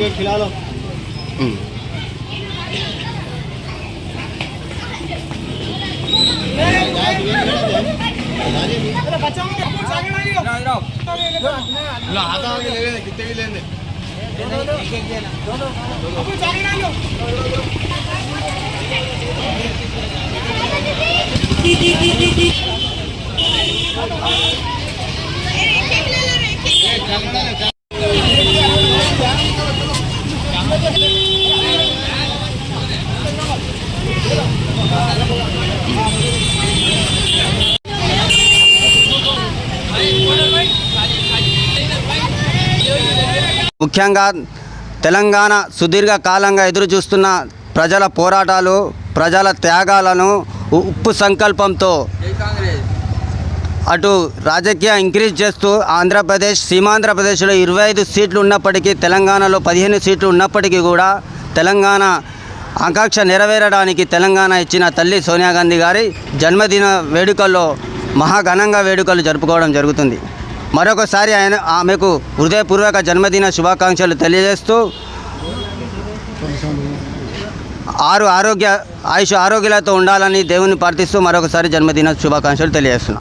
Cake खिला लो कितने भी लेने दो दो ముఖ్యంగా తెలంగాణ సుదీర్ఘకాలంగా ఎదురుచూస్తున్న ఎదురు చూస్తున్న ప్రజల పోరాటాలు ప్రజల త్యాగాలను ఉ- ఉప్పు సంకల్పంతో అటు రాజకీయ ఇంక్రీజ్ చేస్తూ ఆంధ్రప్రదేశ్ సీమాంధ్రప్రదేశ్లో ఇరవై ఐదు సీట్లు ఉన్నప్పటికీ తెలంగాణలో పదిహేను సీట్లు ఉన్నప్పటికీ కూడా తెలంగాణ ఆకాంక్ష నెరవేరడానికి తెలంగాణ ఇచ్చిన తల్లి సోనియా గాంధీ గారి జన్మదిన వేడుకల్లో మహాఘనంగా వేడుకలు జరుపుకోవడం జరుగుతుంది. మరొకసారి ఆయన ఆమెకు హృదయపూర్వక జన్మదిన శుభాకాంక్షలు తెలియజేస్తూ ఆరు ఆరోగ్య ఆయుష్ ఆరోగ్యాలతో ఉండాలని దేవుని ప్రార్థిస్తూ మరొకసారి జన్మదిన శుభాకాంక్షలు తెలియజేస్తున్నాను